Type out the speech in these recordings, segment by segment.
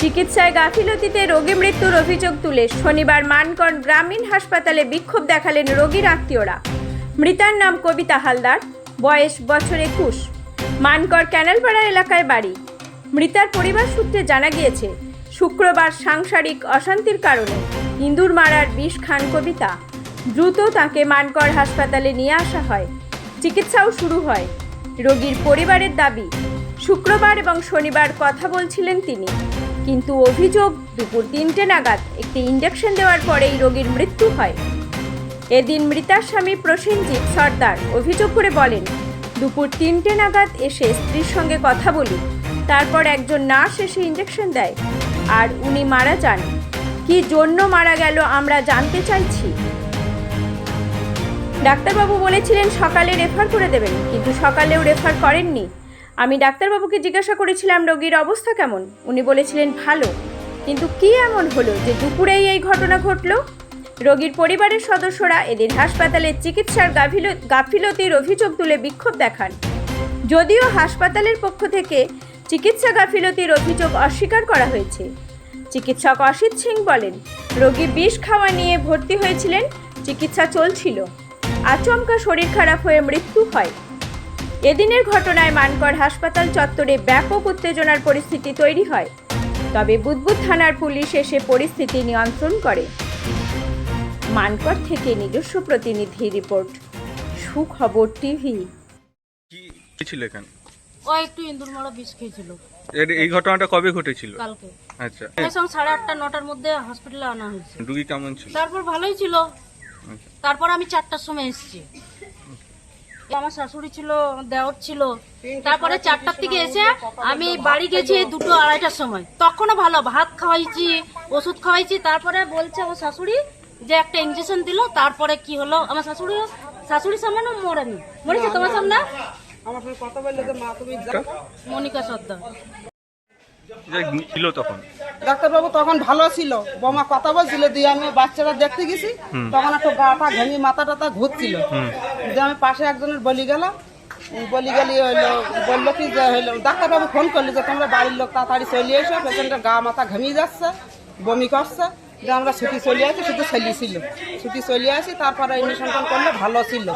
চিকিৎসায় গাফিলতিতে রোগী মৃত্যুর অভিযোগ তুলে শনিবার মানকড় গ্রামীণ হাসপাতালে বিক্ষোভ দেখালেন রোগীর আত্মীয়রা। মৃতার নাম কবিতা হালদার, বয়স বছর একুশ। মানকড় ক্যানেলপাড়া এলাকায় বাড়ি। মৃতার পরিবার সূত্রে জানা গিয়েছে, শুক্রবার সাংসারিক অশান্তির কারণে ইঁদুর মারার বিষ খান কবিতা। দ্রুত তাকে মানকড় হাসপাতালে নিয়ে আসা হয়। চিকিৎসাও শুরু হয়। রোগীর পরিবারের দাবি, শুক্রবার এবং শনিবার কথা বলছিলেন তিনি। কিন্তু অভিযোগ, দুপুর তিনটে নাগাদ একটি ইঞ্জেকশন দেওয়ার পরেই রোগীর মৃত্যু হয়। এদিন মৃতার স্বামী প্রসেনজিৎ সর্দার অভিযোগ করে বলেন, দুপুর তিনটে নাগাদ এসে স্ত্রীর সঙ্গে কথা বলি, তারপর একজন নার্স এসে ইঞ্জেকশন দেয়, আর উনি মারা যান। কি জন্য মারা গেল আমরা জানতে চাইছি। ডাক্তারবাবু বলেছিলেন সকালে রেফার করে দেবেন, কিন্তু সকালেও রেফার করেননি। আমি ডাক্তারবাবুকে জিজ্ঞাসা করেছিলাম, রোগীর অবস্থা কেমন? উনি বলেছিলেন, ভালো। কিন্তু কি এমন হলো যে দুপুরেই এই ঘটনা ঘটল? রোগীর পরিবারের সদস্যরা এদিন হাসপাতালে চিকিৎসার গাফিল- গাফিলতির অভিযোগ তুলে বিক্ষোভ দেখান। যদিও হাসপাতালের পক্ষ থেকে চিকিৎসা গাফিলতির অভিযোগ অস্বীকার করা হয়েছে। চিকিৎসক অসিত সিং বলেন, রোগী বিষ খাওয়া নিয়ে ভর্তি হয়েছিলেন, চিকিৎসা চলছিল। আচমকা শরীর খারাপ হয়ে মৃত্যু হয়। এদিনের ঘটনায় মানকড় হাসপাতাল চত্বরে ব্যাপক উত্তেজনার পরিস্থিতি তৈরি হয়। তবে বুদবুদ থানার পুলিশ এসে পরিস্থিতি নিয়ন্ত্রণ করে। মানকড় থেকে নিজস্ব প্রতিনিধি রিপোর্ট। সুখবর টিভি। কি হয়েছিল এখানে ও একটু ইন্দুর মারা বিষ খেয়েছিল। এই ঘটনাটা কবে ঘটেছিল? কালকে। আচ্ছা। সঙ্গে সাড়ে আটটা নটার মধ্যে হসপিটালে আনা হয়েছে। রুগী কেমন ছিল? তারপর ভালোই ছিল। আচ্ছা। তারপর আমি চারটার সময় এসেছি। আমার শাশুড়ি ছিল দেওর ছিল। তারপরে চারটার থেকে এসে আমি বাড়ি গেছি দুটো আড়াইটার সময়। তখনও ভালো ভাত খাওয়াইছি ওষুধ খাওয়াইছি তারপরে বলছে আমার শাশুড়ি যে একটা ইঞ্জেকশন দিল তারপরে কি হলো? আমার শাশুড়ি শাশুড়ির সামনে না মরেনি। মরেছে তোমার সামনে? মনিকা সর্দার। ছিল তখন। ডাক্তারবাবু তখন ভালো ছিল। বোমা কথা বলছিল দিয়ে আমি বাচ্চারা দেখতে গেছি। তখন একটু গাটা ঘেমি মাথা টাথা ঘুরছিল। যে আমি পাশে একজনের বলি গেলাম। বলি গেলি হইল বলল কি যে হইল ডাক্তারবাবু ফোন করলি যে তোমরা বাড়ির লোক তাড়াতাড়ি চলে এসো পেশেন্টের গা মাথা ঘেমিয়ে যাচ্ছে বমি করছে। যে আমরা ছুটি চলে আসি শুধু ছেলে। ছুটি চলে আসি তারপরে ইঞ্জেকশন করলে ভালো ছিল।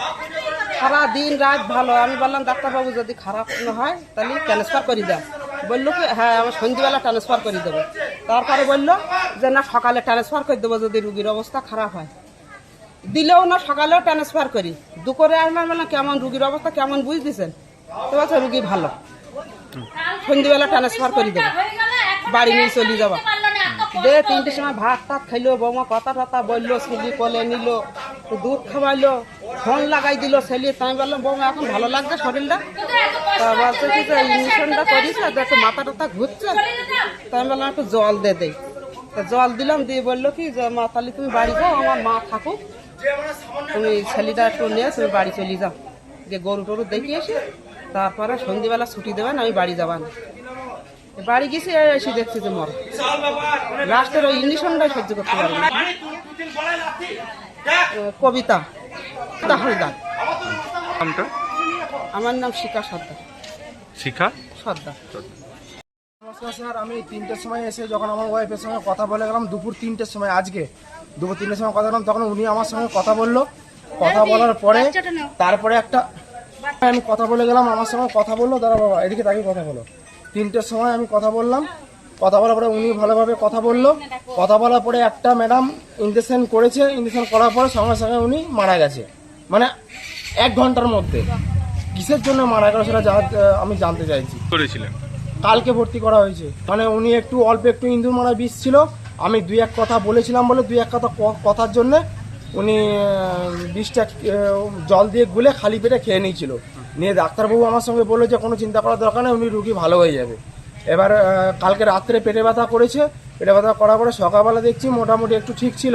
সারা দিন রাত ভালো। আমি বললাম ডাক্তারবাবু যদি খারাপ না হয় তাহলে ট্রান্সফার করে দেয় বলল কি হ্যাঁ আমার সন্ধ্যেবেলা ট্রান্সফার করে দেবো। তারপরে বলল যে, না, সকালে ট্রান্সফার করে দেবো যদি রুগীর অবস্থা খারাপ হয়। দিলেও না, সকালেও ট্রান্সফার করি। দুপুরে আসলাম বললাম কেমন, রুগীর অবস্থা কেমন বুঝতেছেন? তো বলছে, রুগী ভালো। সন্ধ্যেবেলা ট্রান্সফার করে দেবো। বাড়ি নিয়ে চলে যাব। দে তিনটের সময় ভাত টাত খাইলো, বৌমা কথা টথা বলল ছেলে কোলে নিল, দুধ খাওয়াইলো, ফোন লাগাই দিল, ছেলে, তাই বললাম, বৌমা, এখন ভালো লাগছে শরীরটা? বলছে কি যে ইঞ্জেকশনটা করিস আর একটু মাথা টাথা ঘুরছে। তাই আমি বললাম একটু জল দে দেই তা জল দিলাম দিয়ে বলল কি যে মা তাহলে তুমি বাড়ি যাও আমার মা থাকুক। তুমি ছেলেটা একটু নিয়ে তুমি বাড়ি চলে যাও। যে গরু টরু দেখে এসে তারপরে সন্ধ্যেবেলা ছুটি দেবেন আমি বাড়ি যাবান বাড়ি গেছি এসে দেখছি যে মর। লাস্টের ওই ইঞ্জেকশনটাই সহ্য করতে পারি না। কবিতা। হালদার আমার নাম শিকা সর্দার। শিখা সর্দার। নমস্কার স্যার আমি তিনটের সময় এসে যখন আমার ওয়াইফের সঙ্গে কথা বলে গেলাম দুপুর তিনটের সময় আজকে। দুপুর তিনটের সময় কথা বললাম তখন উনি আমার সঙ্গে কথা বলল। কথা বলার পরে তারপরে একটা আমি কথা বলে গেলাম আমার সঙ্গে কথা বলল। দাদা বাবা এদিকে তাকে কথা বলো। তিনটের সময় আমি কথা বললাম। কথা বলার পরে উনি ভালোভাবে কথা বলল। কথা বলার পরে একটা ম্যাডাম ইঞ্জেকশন করেছে। ইঞ্জেকশন করার পরে সঙ্গে সঙ্গে উনি মারা গেছে। মানে এক ঘণ্টার মধ্যে। কিসের জন্য মারা গেল সেটা আমি জানতে চাইছি। করেছিলেন? কালকে ভর্তি করা হয়েছে। মানে উনি একটু অল্প একটু ইন্দুর মারা বিষ ছিল। আমি দুই এক কথা বলেছিলাম বলে দুই এক কথা কথার জন্য উনি বিষটা জল দিয়ে গুলে খালি পেটে খেয়ে নিয়েছিল। নিয়ে ডাক্তারবাবু আমার সঙ্গে বলল যে কোনো চিন্তা করার দরকার নেই উনি রুগী ভালো হয়ে যাবে। এবার কালকে রাত্রে পেটে ব্যথা করেছে। পেটে ব্যথা করার পরে সকালবেলা দেখছি মোটামুটি একটু ঠিক ছিল।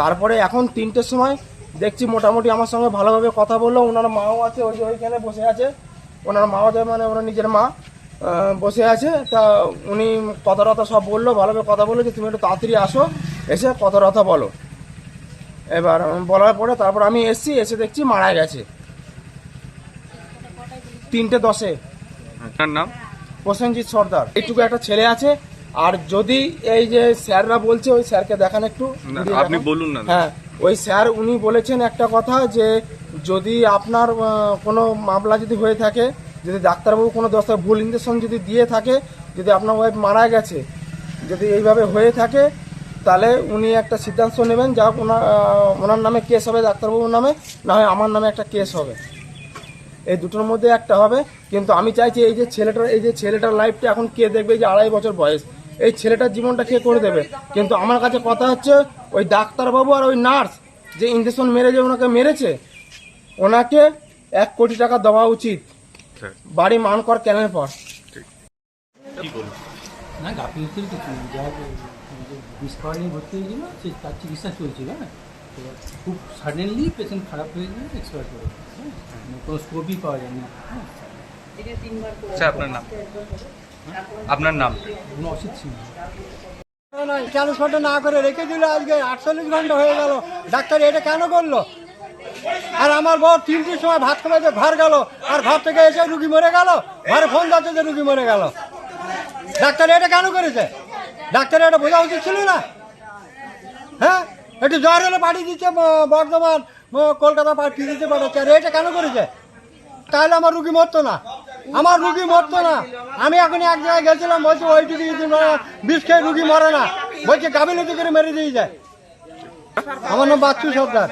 তারপরে এখন তিনটের সময় দেখছি মোটামুটি আমার সঙ্গে ভালোভাবে কথা বলল ওনার মাও আছে ওই যে ওইখানে বসে আছে। ওনার মাও মানে ওনার নিজের মা বসে আছে। তা উনি কথা টথা সব বলল ভালোভাবে কথা বলল যে তুমি একটু তাড়াতাড়ি আসো এসে কথা টথা বলো। এবার বলার পরে তারপর আমি এসছি এসে দেখছি মারা গেছে। তিনটে দশে। নাম? প্রসেনজিৎ সর্দার। এইটুকু একটা ছেলে আছে আর যদি এই যে স্যাররা বলছে ওই স্যারকে দেখান একটু। আপনি বলুন না। হ্যাঁ ওই স্যার উনি বলেছেন একটা কথা যে যদি আপনার কোনো মামলা যদি হয়ে থাকে, যদি ডাক্তারবাবু কোনো দশটা ভুল ইঞ্জেকশন যদি দিয়ে থাকে, যদি আপনার ওয়াইফ মারা গেছে, যদি এইভাবে হয়ে থাকে, তাহলে উনি একটা সিদ্ধান্ত নেবেন যা ওনার ওনার নামে কেস হবে, ডাক্তারবাবুর নামে, না হয় আমার নামে একটা কেস হবে। এই দুটোর মধ্যে একটা হবে, কিন্তু আমি চাইছি এই যে ছেলেটার, এই যে ছেলেটার লাইফটা এখন কে দেখবে যে আড়াই বছর বয়স। এই ছেলেটার জীবনটা কে করে দেবে। কিন্তু আমার কাছে কথা হচ্ছে ওই ডাক্তারবাবু আর ওই নার্স যে ইঞ্জেকশন মেরে যে ওনাকে মেরেছে ওনাকে এক কোটি টাকা দেওয়া উচিত। স্যার বাড়ি মানকর ক্যানের পর। না গাফিলতির কিছু যা বিষ খাওয়া নিয়ে ভর্তি হয়েছিল সে তার চিকিৎসা চলছিল হ্যাঁ। তো খুব সাডেনলি পেশেন্ট খারাপ হয়ে এক্সপায়ার করে হ্যাঁ। মানে কোনো স্কোপই পাওয়া যায়নি। হ্যাঁ আপনার নাম? আপনার নাম? অসিত সিং। চালু না করে রেখে দিল আজকে আটচল্লিশ ঘণ্টা হয়ে গেল। ডাক্তার এটা কেন করল? আর আমার বউ তিনটির সময় ভাত খাওয়াতে ঘর গেল আর ঘর থেকে এসে রুগী মরে গেল ঘরে ফোন যাচ্ছে যে রুগী মরে গেল। ডাক্তার এটা কেন করেছে? ডাক্তার এটা বোঝা উচিত ছিল না। হ্যাঁ? একটু জ্বর হলে পাঠিয়ে দিচ্ছে বর্ধমান কলকাতা পাঠিয়ে দিচ্ছে পাঠাচ্ছে। আর এটা কেন করেছে? তাহলে আমার রুগী মরতো না। আমার রুগী মরতো না। আমি এখন এক জায়গায় গেছিলাম, বলছি, ওইটুকু যদি বিষ খেয়ে রুগী মরে না, বলছে গাবিলতি করে মেরে দিয়ে যায়। আমার নাম বাচ্চু সর্দার।